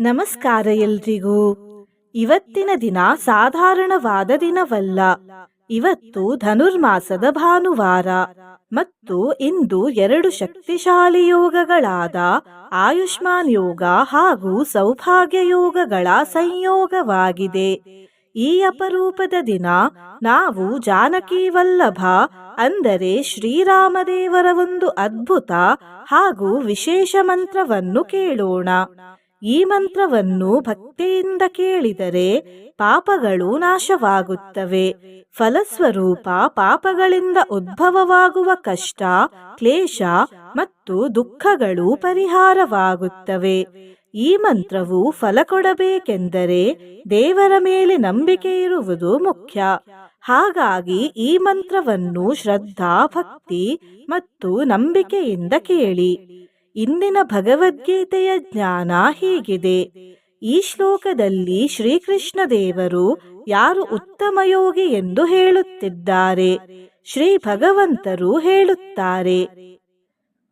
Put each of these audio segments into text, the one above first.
ನಮಸ್ಕಾರ ಎಲ್ರಿಗೂ. ಇವತ್ತಿನ ದಿನ ಸಾಧಾರಣವಾದ ದಿನವಲ್ಲ. ಇವತ್ತು ಧನುರ್ಮಾಸದ ಭಾನುವಾರ. ಮತ್ತು ಇಂದು ಎರಡು ಶಕ್ತಿಶಾಲಿ ಯೋಗಗಳಾದ ಆಯುಷ್ಮಾನ್ ಯೋಗ ಹಾಗೂ ಸೌಭಾಗ್ಯ ಯೋಗಗಳ ಸಂಯೋಗವಾಗಿದೆ. ಈ ಅಪರೂಪದ ದಿನ ನಾವು ಜಾನಕಿ ವಲ್ಲಭ ಅಂದರೆ ಶ್ರೀರಾಮದೇವರ ಒಂದು ಅದ್ಭುತ ಹಾಗೂ ವಿಶೇಷ ಮಂತ್ರವನ್ನು ಕೇಳೋಣ. ಈ ಮಂತ್ರವನ್ನು ಭಕ್ತಿಯಿಂದ ಕೇಳಿದರೆ ಪಾಪಗಳು ನಾಶವಾಗುತ್ತವೆ. ಫಲಸ್ವರೂಪ ಪಾಪಗಳಿಂದ ಉದ್ಭವವಾಗುವ ಕಷ್ಟ, ಕ್ಲೇಶ ಮತ್ತು ದುಃಖಗಳು ಪರಿಹಾರವಾಗುತ್ತವೆ. ಈ ಮಂತ್ರವು ಫಲ ಕೊಡಬೇಕೆಂದರೆ ದೇವರ ಮೇಲೆ ನಂಬಿಕೆ ಇರುವುದು ಮುಖ್ಯ. ಹಾಗಾಗಿ ಈ ಮಂತ್ರವನ್ನು ಶ್ರದ್ಧಾ, ಭಕ್ತಿ ಮತ್ತು ನಂಬಿಕೆಯಿಂದ ಕೇಳಿ. ಇಂದಿನ ಭಗವದ್ಗೀತೆಯ ಜ್ಞಾನ ಹೀಗಿದೆ. ಈ ಶ್ಲೋಕದಲ್ಲಿ ಶ್ರೀಕೃಷ್ಣ ದೇವರು ಯಾರು ಉತ್ತಮ ಯೋಗಿ ಎಂದು ಹೇಳುತ್ತಿದ್ದಾರೆ. ಶ್ರೀ ಭಗವಂತರು ಹೇಳುತ್ತಾರೆ.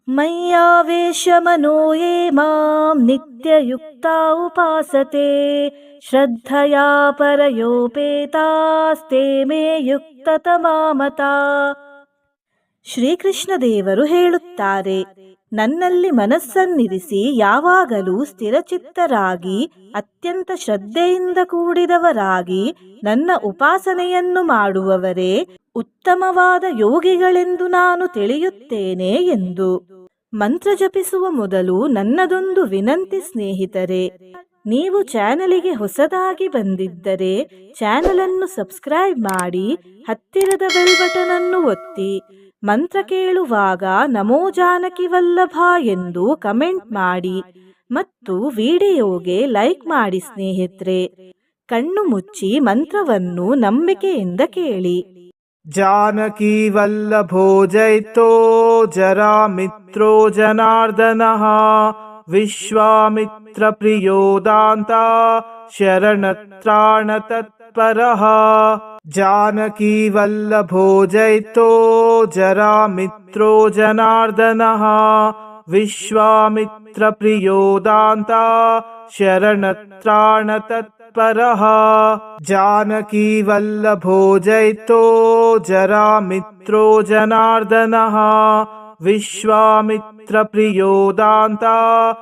ಮಯ್ಯಾವೇಶಮನೋ ಯೇ ಮಾಂ ನಿತ್ಯಯುಕ್ತ ಉಪಾಸತೆ, ಶ್ರದ್ಧಯಾ ಪರಯೋಪೇತಾಸ್ತೆ ಮೇ ಯುಕ್ತತಮಾಮತಾ. ಶ್ರೀಕೃಷ್ಣ ದೇವರು ಹೇಳುತ್ತಾರೆ. ನನ್ನಲ್ಲಿ ಮನಸ್ಸನ್ನಿರಿಸಿ ಯಾವಾಗಲೂ ಸ್ಥಿರಚಿತ್ತರಾಗಿ, ಅತ್ಯಂತ ಶ್ರದ್ಧೆಯಿಂದ ಕೂಡಿದವರಾಗಿ ನನ್ನ ಉಪಾಸನೆಯನ್ನು ಮಾಡುವವರೇ, ಉತ್ತಮವಾದ ಯೋಗಿಗಳೆಂದು ನಾನು ತಿಳಿಯುತ್ತೇನೆ ಎಂದು. ಮಂತ್ರ ಜಪಿಸುವ ಮೊದಲು ನನ್ನದೊಂದು ವಿನಂತಿ ಸ್ನೇಹಿತರೆ, ನೀವು ಚಾನಲಿಗೆ ಹೊಸದಾಗಿ ಬಂದಿದ್ದರೆ ಚಾನಲನ್ನು ಸಬ್ಸ್ಕ್ರೈಬ್ ಮಾಡಿ, ಹತ್ತಿರದ ಬೆಲ್ ಬಟನ್ ಅನ್ನು ಒತ್ತಿ. ಮಂತ್ರ ಕೇಳುವಾಗ ನಮೋ ಜಾನಕಿ ವಲ್ಲಭ ಎಂದು ಕಮೆಂಟ್ ಮಾಡಿ ಮತ್ತು ವಿಡಿಯೋಗೆ ಲೈಕ್ ಮಾಡಿ ಸ್ನೇಹಿತರೆ. ಕಣ್ಣು ಮುಚ್ಚಿ ಮಂತ್ರವನ್ನು ನಂಬಿಕೆಯಿಂದ ಕೇಳಿ. ಜಾನಕಿ ವಲ್ಲಭೋ ಜೈತೋ ಜರಾ ಮಿತ್ರೋ ಜನಾರ್ದನ. ವಿಶ್ವಾಮಿತ್ರ ಪ್ರಿಯೋದಾಂತ ಶರಣತ್ರಾಣ ತತ್ जानकी वल्लभो जयतो जरामित्रो जनार्दनः। विश्वामित्रप्रियो दान्ता शरणत्राणतत्परः जानकी वल्लभो जयतो जरामित्रो जनार्दनः। विश्वामित्रप्रियो दान्ता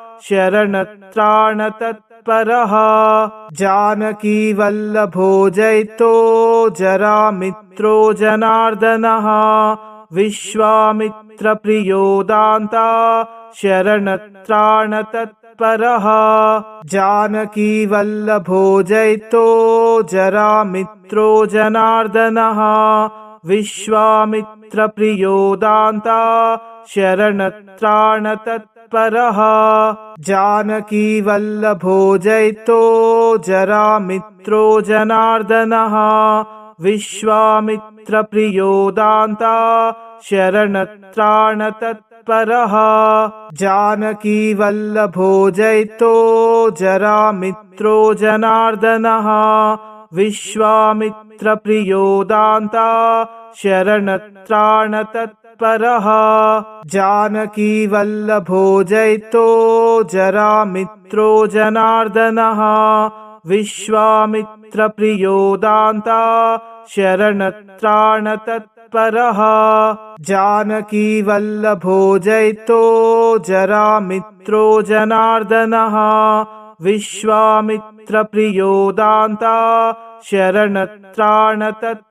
शरणत्राणतत्परः जानकी वल्लभो जयतो जरामित्रो जनार्दनः विश्वामित्रप्रियो दान्ता शरणत्राणतत्परः जानकी वल्लभो जयतो जरामित्रो जनार्दनः विश्वामित्रप्रियो दान्ता शरणत्राणतत्परः जानकी वल्लभो जयतो जरामित्रो जनार्दनः। विश्वामित्रप्रियो दान्ता शरणत्राणतत्परः। जानकी वल्लभो जयतो जरामित्रो जनार्दनः। विश्वामित्रप्रियो दान्ता शरणत्राणतत्परः जानकी वल्लभो जयतो जरामित्रो जनार्दनः। विश्वामित्रप्रियो दान्ता शरणत्राणतत्परः। जानकी वल्लभो जयतो जरामित्रो जनार्दनः। विश्वामित्रप्रियो दान्ता शरणत्राणतत्परः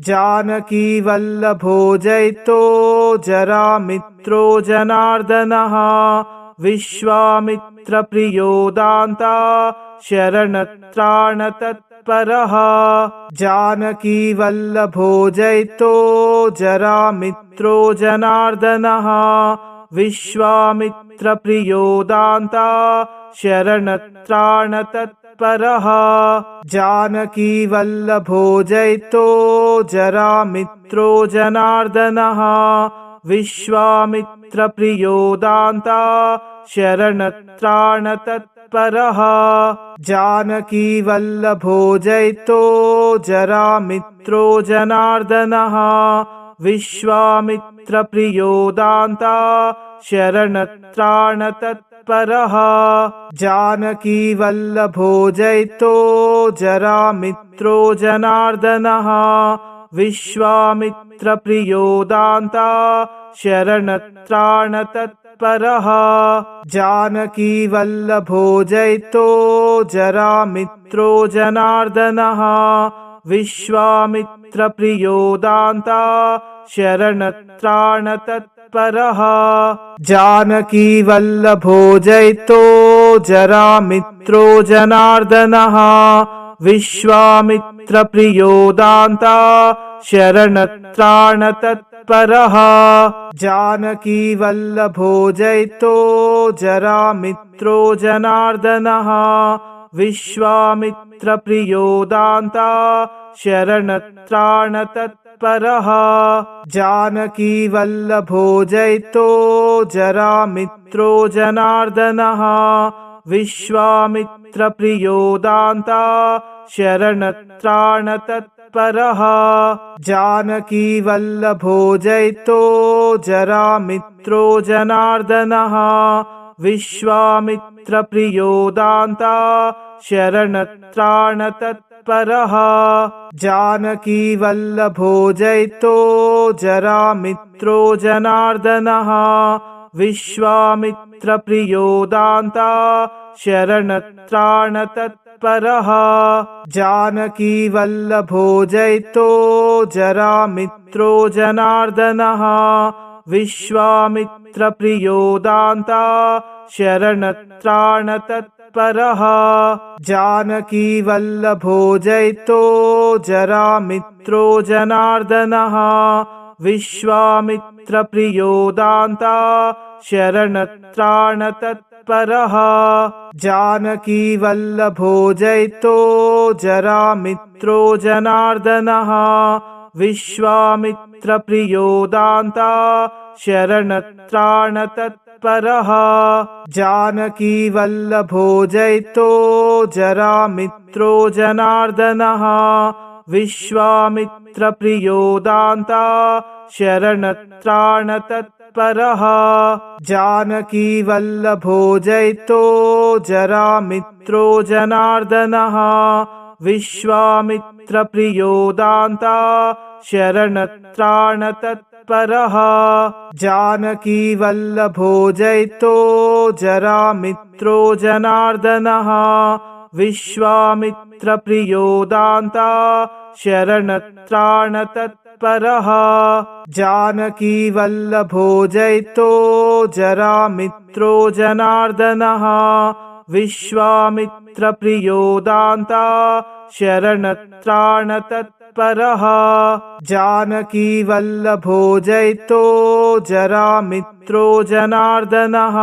जानकी वल्लभो जयतो जरामित्रो जनार्दनः। विश्वामित्रप्रियो दान्ता शरणत्राणतत्परः जानकी वल्लभो जयतो जरामित्रो जनार्दनः। विश्वामित्रप्रियो दान्ता शरणत्राणतत्परः जानकी वल्लभो जयतो जरामित्रो जनार्दनः। विश्वामित्रप्रियो दान्ता शरणत्राणतत्परः। जानकी वल्लभो जयतो जरामित्रो जनार्दनः। विश्वामित्रप्रियो दान्ता शरणत्राणतत्परः तत्परः जानकीवल्लभो जयतो जरामित्रो जनार्दनः। विश्वामित्रप्रियो दान्ता शरणत्राणतत्परः। जानकीवल्लभो जयतो जरामित्रो जनार्दनः। विश्वामित्रप्रियो दान्ता शरणत्राणतत्परः जानकीवल्लभो जयतो जरामित्रो जनार्दनः। विश्वामित्रप्रियो दान्ता शरणत्राणतत्परः जानकीवल्लभो जयतो जरामित्रो जनार्दनः। विश्वामित्रप्रियो दान्ता शरणत्राणतत्परः जानकीवल्लभो जयतो जरामित्रो जनार्दनः। विश्वामित्रप्रियो दान्ता शरणत्राणतत्परः। जानकीवल्लभो जयतो जरामित्रो जनार्दनः। विश्वामित्रप्रियो दान्ता शरणत्राणतत्परः जानकीवल्लभो जयतो जरामित्रो जनार्दनः। विश्वामित्रप्रियो दान्ता शरणत्राणतत्परः। जानकीवल्लभो जयतो जरामित्रो जनार्दनः। विश्वामित्रप्रियो दान्ता शरणत्राणतत्परः जानकीवल्लभो जयतो जरामित्रो जनार्दनः। विश्वामित्रप्रियो दान्ता शरणत्राणतत्परः। जानकीवल्लभो जयतो जरामित्रो जनार्दनः। विश्वामित्रप्रियो दान्ता शरणत्राणतत्परः जानकीवल्लभो जयतो जरामित्रो जनार्दनः। विश्वामित्रप्रियो दान्ता शरणत्राणतत्परः। जानकीवल्लभो जयतो जरामित्रो जनार्दनः। विश्वामित्रप्रियो दान्ता शरणत्राणतत्परः जानकीवल्लभो जयतो जरामित्रो जनार्दनः। विश्वामित्रप्रियो दान्ता शरणत्राणतत्परः। जानकीवल्लभो जयतो जरामित्रो जनार्दनः। विश्वामित्रप्रियो दान्ता शरणत्राणतत्परः जानकीवल्लभो जयतो जरामित्रो जनार्दनः।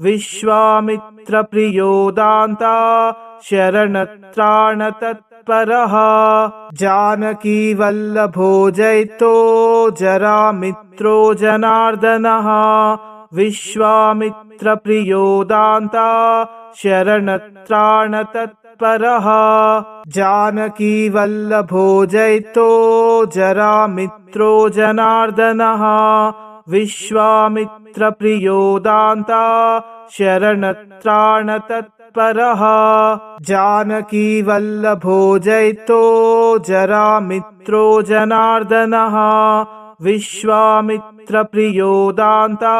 विश्वामित्रप्रियो दान्ता शरणत्राणतत्परः जानकीवल्लभो जयतो जरामित्रो जनार्दनः। विश्वामित्रप्रियो दान्ता शरणत्राणतत्परः जानकीवल्लभो जयतो जरामित्रो जनार्दनः विश्वामित्रप्रियो दान्ता शरणत्राणतत्परः जानकीवल्लभो जयतो जरामित्रो जनार्दनः विश्वामित्रप्रियो दान्ता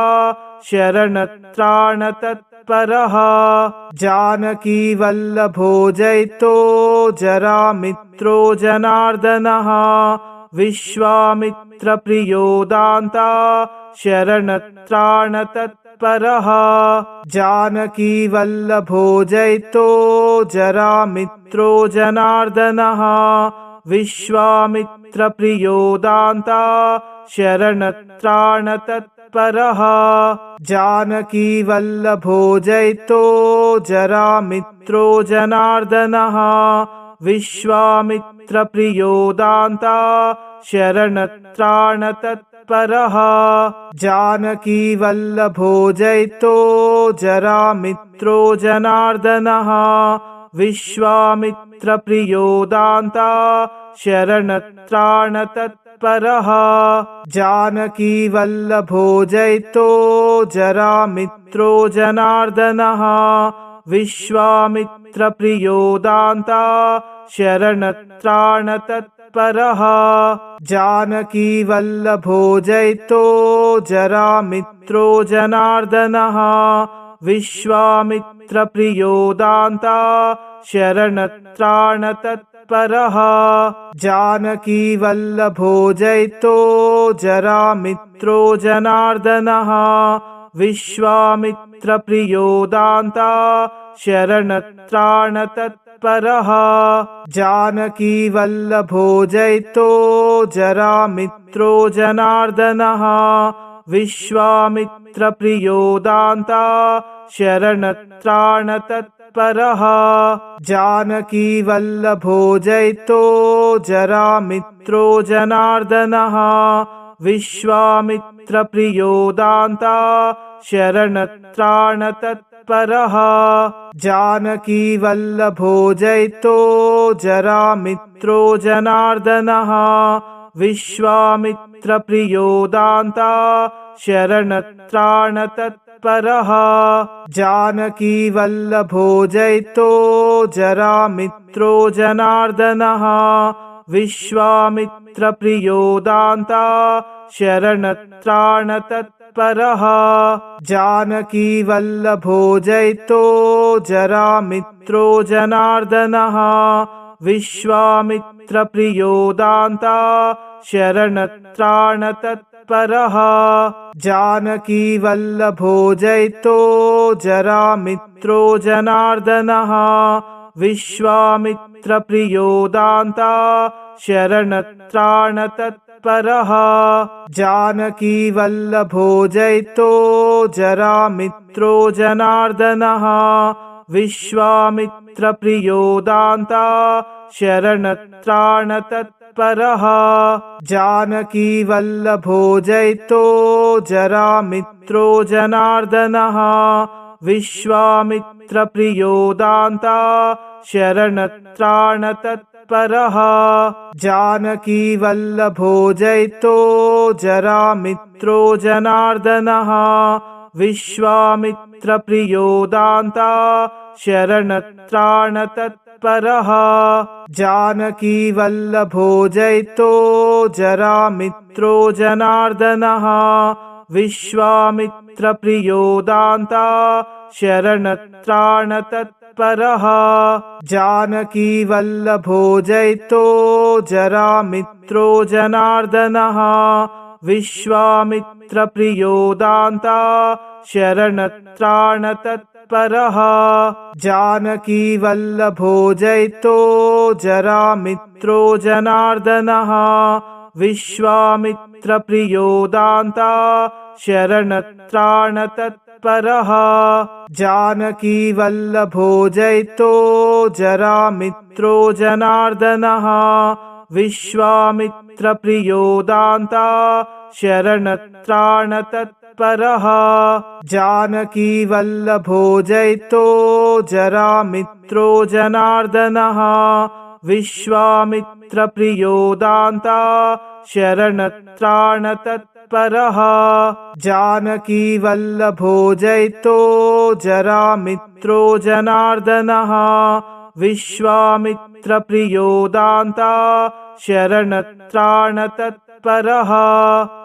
शरणत्राणतत्परः जानकीवल्लभो जयतो जरामित्रो जनार्दनः। विश्वामित्रप्रियो दान्ता शरणत्राणतत्परः। जानकीवल्लभो जयतो जरामित्रो जनार्दनः। विश्वामित्रप्रियो दान्ता शरणत्राणतत्परः जानकीवल्लभो जयतो जरामित्रो जनार्दनः। विश्वामित्रप्रियो दान्ता शरणत्राणतत्परः। जानकीवल्लभो जयतो जरामित्रो जनार्दनः। विश्वामित्रप्रियो दान्ता शरणत्राणतत्परः तत्परः जानकीवल्लभो जयतो जरामित्रो जनार्दनः। विश्वामित्रप्रियो दान्ता शरणत्राणतत्परः। जानकीवल्लभो जयतो जरामित्रो जनार्दनः। विश्वामित्रप्रियो दान्ता शरणत्राणतत्परः जानकीवल्लभो जयतो जरामित्रो जनार्दनः। विश्वामित्रप्रियो दान्ता शरणत्राणतत्परः। जानकीवल्लभो जयतो जरामित्रो जनार्दनः। विश्वामित्रप्रियो दान्ता शरणत्राणतत्परः जानकीवल्लभो जयतो जरामित्रो जनार्दनः। विश्वामित्रप्रियो दान्ता शरणत्राणतत्परः जानकीवल्लभो जयतो जरामित्रो जनार्दनः। विश्वामित्रप्रियो दान्ता शरणत्राणतत्परः जानकीवल्लभो जयतो जरामित्रो जनार्दनः। विश्वामित्रप्रियो दान्ता शरणत्राणतत्परः। जानकीवल्लभो जयतो जरामित्रो जनार्दनः विश्वामित्रप्रियो दान्ता शरणत्राणतत्परः। जानकीवल्लभो जयतो जरामित्रो जनार्दनः। विश्वामित्रप्रियो दान्ता शरणत्राणतत्परः। जानकीवल्लभो जयतो जरामित्रो जनार्दनः विश्वामित्रप्रियो दान्ता शरणत्राणतत्परः। जानकीवल्लभो जयतो जरामित्रो जनार्दनः। विश्वामित्रप्रियो दान्ता शरणत्राणतत्परः। जानकीवल्लभो जयतो जरामित्रो जनार्दनः विश्वामित्रप्रियो दान्ता शरणत्राणतत्परः। जानकीवल्लभो जयतो जरामित्रो जनार्दनः। विश्वामित्रप्रियो दान्ता शरणत्राणतत्परः। जानकीवल्लभो जयतो जरामित्रो जनार्दनः विश्वामित्रप्रियो दान्ता शरणत्राणतत्परः। जानकीवल्लभो जयतो जरामित्रो जनार्दनः। विश्वामित्रप्रियो दान्ता शरणत्राणतत्परः। जानकीवल्लभो जयतो जरामित्रो जनार्दनः विश्वामित्रप्रियो दान्ता शरणत्राणतत्परः। जानकीवल्लभो जयतो जरामित्रो जनार्दनः। विश्वामित्रप्रियो दान्ता शरणत्राणतत्परः। जानकीवल्लभो जयतो जरामित्रो जनार्दनः। विश्वामित्रप्रियो दान्ता शरणत्राणतत्परः।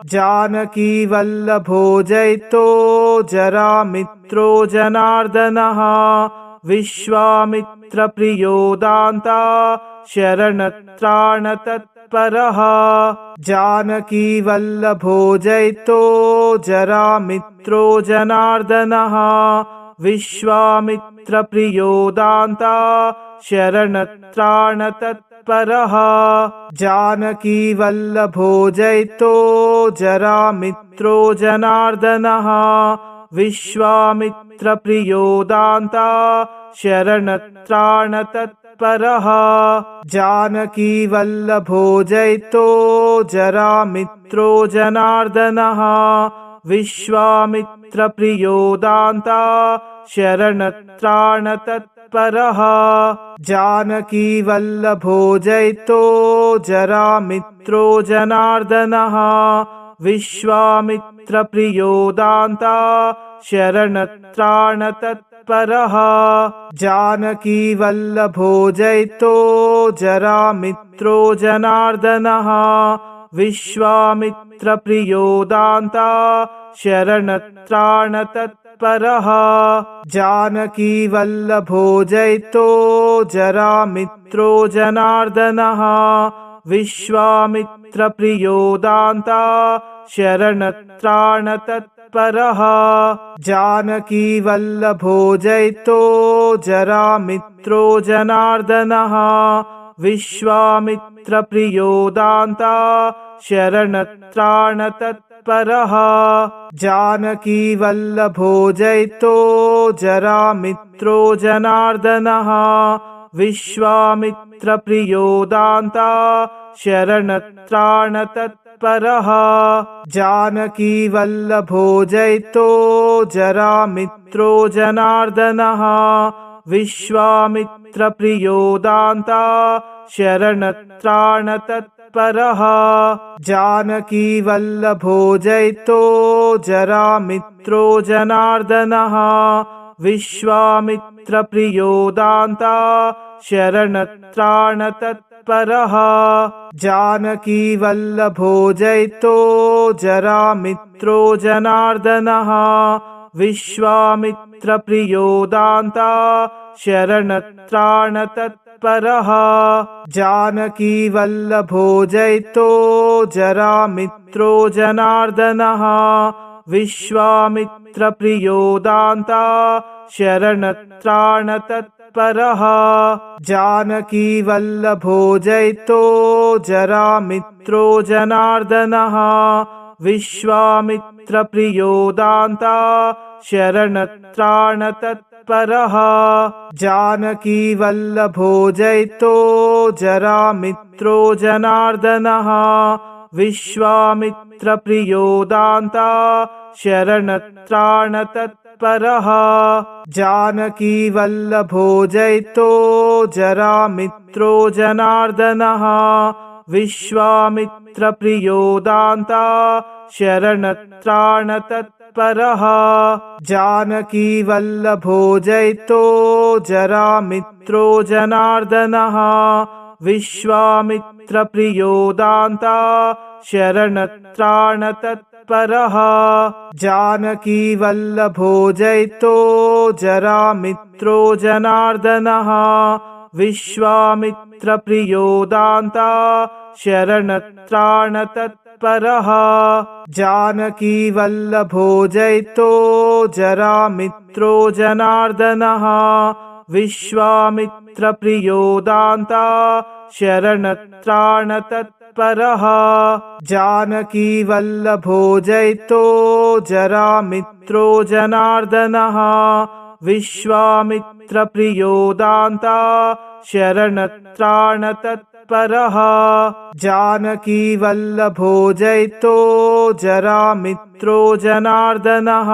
जानकीवल्लभो जयतो जरामित्रो जनार्दनः। विश्वामित्रप्रियो दान्ता शरणत्राणतत्परः। जानकीवल्लभो जयतो जरामित्रो जनार्दनः। विश्वामित्रप्रियो दान्ता शरणत्राणतत्परः जानकीवल्लभो जयतो जरामित्रो जनार्दनः। विश्वामित्रप्रियो दान्ता शरणत्राणतत्परः जानकीवल्लभो जयतो जरामित्रो जनार्दनः। विश्वामित्रप्रियो दान्ता शरणत्राणतत्परः। जानकीवल्लभो जैतो जरामित्रो जनार्दनः। विश्वामित्रप्रियो दान्ता शरणत्राणतत्परः। जानकीवल्लभो जैतो जरामित्रो जनार्दनः। विश्वामित्रप्रियो दान्ता शरणत्राणतत्परः जानकीवल्लभो जैतो जरामित्रो जनार्दनः। विश्वामित्रप्रियो दान्ता शरणत्राणतत्परः। जानकीवल्लभो जैतो जरामित्रो जनार्दनः। विश्वामित्रप्रियो दान्ता शरणत्राणतत्परः जानकीवल्लभो जैतो जरामित्रो जनार्दनः विश्वामित्रप्रियो दान्ता शरणत्राणतत्परः जानकीवल्लभो जैतो जरामित्रो जनार्दनः विश्वामित्रप्रियो दान्ता शरणत्राणतत्परः जानकीवल्लभो जैतो जरामित्रो जनार्दनः। विश्वामित्रप्रियो दान्ता शरणत्राणतत्परः। जानकीवल्लभो जैतो जरामित्रो जनार्दनः। विश्वामित्रप्रियो दान्ता शरणत्राणतत्परः जानकीवल्लभो जैतो जरामित्रो जनार्दनः। विश्वामित्रप्रियो दान्ता शरणत्राणतत्परः। जानकीवल्लभो जैतो जरामित्रो जनार्दनः। विश्वामित्रप्रियो दान्ता शरणत्राणतत्परः जानकीवल्लभो जैतो जरामित्रो जनार्दनः। विश्वामित्रप्रियो दान्ता शरणत्राणतत्परः। जानकीवल्लभो जैतो जरामित्रो जनार्दनः। विश्वामित्रप्रियो दान्ता शरणत्राणतत्परः। जानकीवल्लभो जैतो जरामित्रो जनार्दनः। विश्वामित्रप्रियो दान्ता शरणत्राणतत्परः। जानकीवल्लभो जैतो जरामित्रो जनार्दनः। विश्वामित्रप्रियो दान्ता शरणत्राणतत्परः जानकीवल्लभो जैतो जरामित्रो जनार्दनः। विश्वामित्रप्रियो दान्ता शरणत्राणतत्परः। जानकीवल्लभो जैतो जरामित्रो जनार्दनः। विश्वामित्रप्रियो दान्ता शरणत्राणतत्परः जानकीवल्लभो जैतो जरामित्रो जनार्दनः।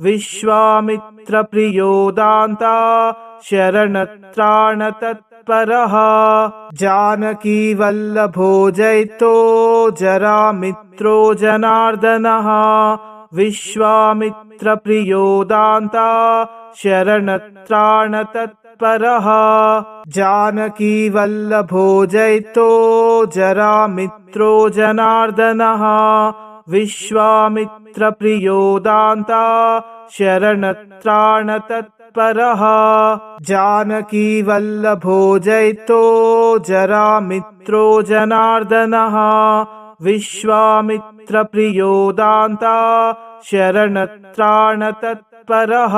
विश्वामित्रप्रियो दान्ता शरणत्राणतत्परः जानकीवल्लभो जैतो जरामित्रो जनार्दनः। विश्वामित्रप्रियो दान्ता शरणत्राणतत्परः जानकीवल्लभो जैतो जरामित्रो जनार्दनः विश्वामित्रप्रियो दान्ता शरणत्राणतत्परः जानकीवल्लभो जैतो जरामित्रो जनार्दनः विश्वामित्रप्रियो दान्ता शरणत्राणतत्परः।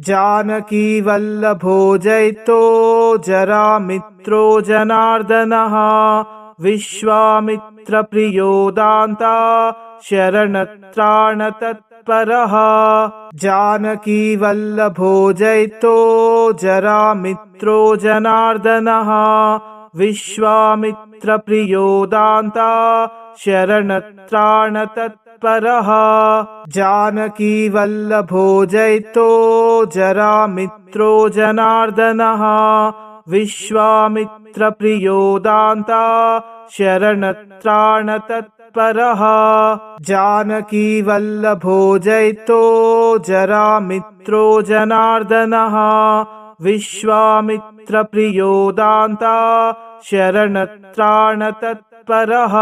जानकीवल्लभो जैतो जरामित्रो जनार्दनः। विश्वामित्रप्रियो दान्ता शरणत्राणतत्परः। जानकीवल्लभो जैतो जरामित्रो जनार्दनः विश्वामित्रप्रियो दान्ता शरणत्राणतत्परः। तत्परः जानकीवल्लभो जयतो जरामित्रो जनार्दनः। विश्वामित्रप्रियो दान्ता शरणत्राणतत्परः। जानकीवल्लभो जयतो जरामित्रो जनार्दनः। विश्वामित्रप्रियो दान्ता शरणत्राणतत्परः।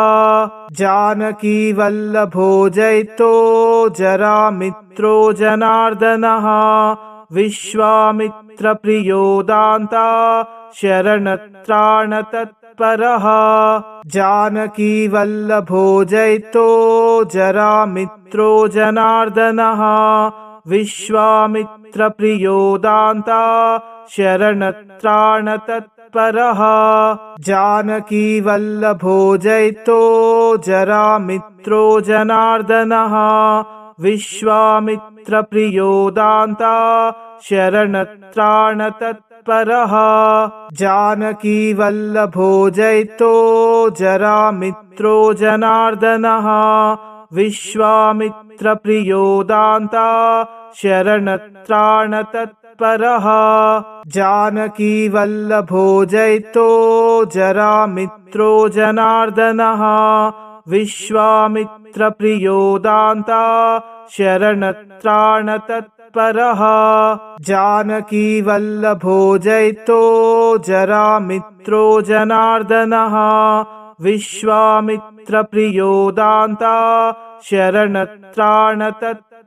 जानकीवल्लभो जयतो जरामित्रो जनार्दनः। विश्वामित्रप्रियो दान्ता शरणत्राणतत्परः। जानकीवल्लभो जयतो जरामित्रो जनार्दनः। विश्वामित्रप्रियो दान्ता शरणत्राणतत्परः जानकीवल्लभो जयतो जरामित्रो जनार्दनः। विश्वामित्रप्रियो दान्ता शरणत्राणतत्परः। जानकीवल्लभो जयतो जरामित्रो जनार्दनः। विश्वामित्रप्रियो दान्ता शरणत्राणतत्परः जानकीवल्लभो जयतो जरामित्रो जनार्दनः। विश्वामित्रप्रियो दान्ता शरणत्राणतत्परः। जानकीवल्लभो जयतो जरामित्रो जनार्दनः। विश्वामित्रप्रियो दान्ता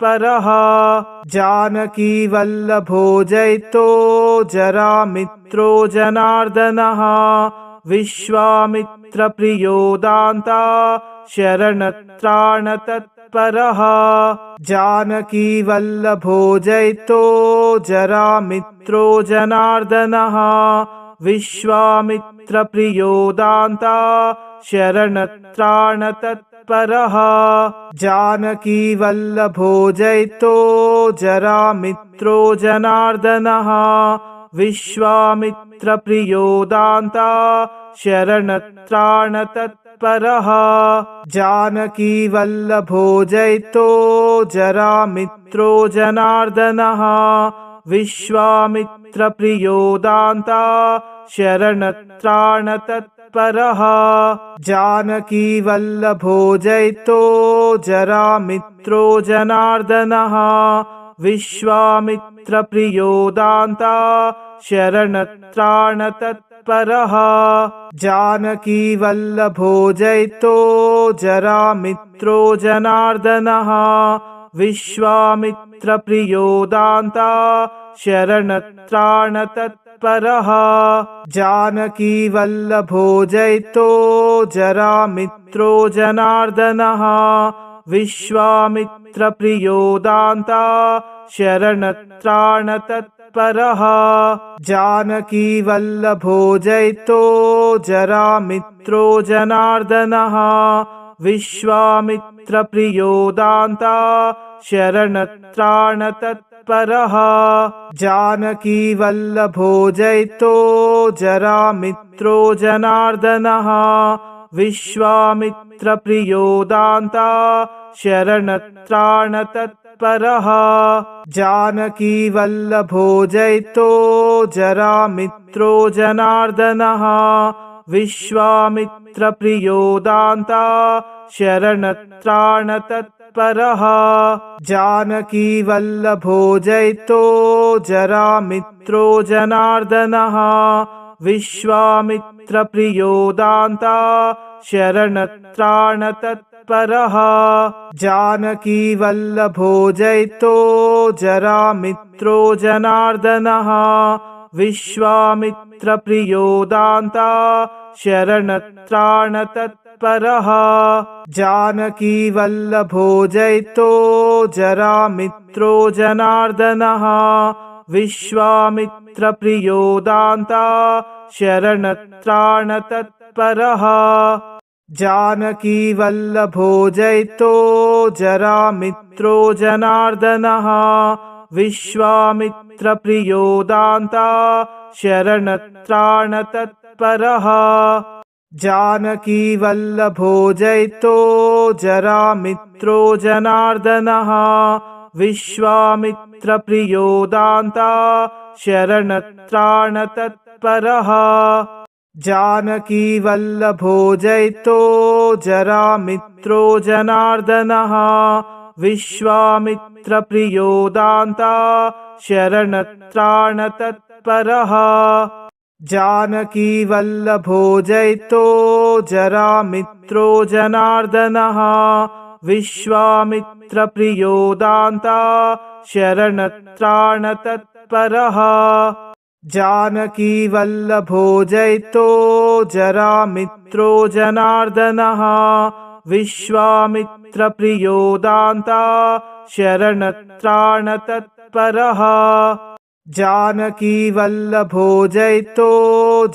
शरणत्राणतत्परः जानकीवल्लभो जयतो जरामित्रो जनार्दनः। विश्वामित्रप्रियो दान्ता शरणत्राणतत्परः। जानकीवल्लभो जयतो जरामित्रो जनार्दनः। विश्वामित्रप्रियो दान्ता शरणत्राणतत्परः जानकीवल्लभो जयतो जरामित्रो जनार्दनः। विश्वामित्रप्रियो दान्ता शरणत्राणतत्परः जानकीवल्लभो जयतो जरामित्रो जनार्दनः विश्वामित्रप्रियो दान्ता शरणत्राणतत्परः। जानकीवल्लभो जयतो जरामित्रो जनार्दनः। विश्वामित्रप्रियो दान्ता शरणत्राणतत्परः। जानकीवल्लभो जयतो जरामित्रो जनार्दनः विश्वामित्रप्रियो दान्ता शरणत्राणतत्परः। जानकीवल्लभो जयतो जरामित्रो जनार्दनः। विश्वामित्रप्रियो दान्ता शरणत्राणतत्परः। जानकीवल्लभो जयतो जरामित्रो जनार्दनः विश्वामित्रप्रियो दान्ता शरणत्राणतत्परः। जानकीवल्लभो जयतो जरामित्रो जनार्दनः। विश्वामित्रप्रियो दान्ता शरणत्राणतत्परः। जानकीवल्लभो जयतो जरामित्रो जनार्दनः विश्वामित्रप्रियो दान्ता शरणत्राणतत्परः। जानकीवल्लभो जयतो जरामित्रो जनार्दनः। विश्वामित्रप्रियो दान्ता शरणत्राणतत्परः। जानकीवल्लभो जयतो जरामित्रो जनार्दनः विश्वामित्रप्रियो दान्ता शरणत्राणतत्परः। जानकीवल्लभो जयतो जरामित्रो जनार्दनः। विश्वामित्रप्रियो दान्ता शरणत्राणतत्परः। जानकीवल्लभो जयतो जरामित्रो जनार्दनः। विश्वामित्रप्रियो दान्ता शरणत्राणतत्परः। जानकीवल्लभो जयितो जरामित्रो जनार्दनः। विश्वामित्रप्रियो दान्ता शरणत्राणतत्परः। जानकीवल्लभो जयितो जरामित्रो जनार्दनः। विश्वामित्रप्रियो दान्ता शरणत्राणतत्परः जानकीवल्लभो जयितो जरामित्रो जनार्दनः। विश्वामित्रप्रियो दान्ता शरणत्राणतत्परः जानकीवल्लभो जयितो जरामित्रो जनार्दनः। विश्वामित्रप्रियो दान्ता शरणत्राणतत्परः जानकीवल्लभो जयितो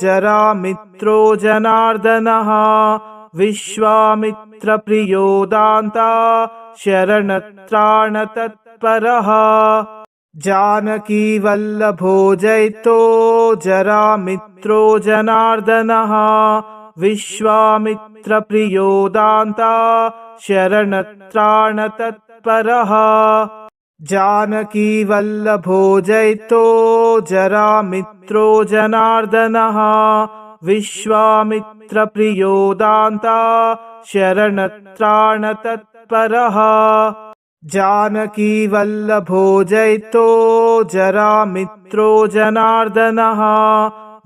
जरामित्रो जनार्दनः विश्वामित्रप्रियो दान्ता शरणत्राणतत्परः जानकीवल्लभो जयितो जरामित्रो जनार्दनः विश्वामित्रप्रियो दान्ता शरणत्राणतत्परः जानकीवल्लभो जयितो जरामित्रो जनार्दनः विश्वामित्रप्रियो दान्ता शरणत्राणतत्परः जानकीवल्लभो जयितो जरामित्रो जनार्दनः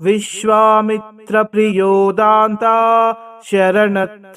विश्वामित्रप्रियो दान्ता शरणत्राणतत्परः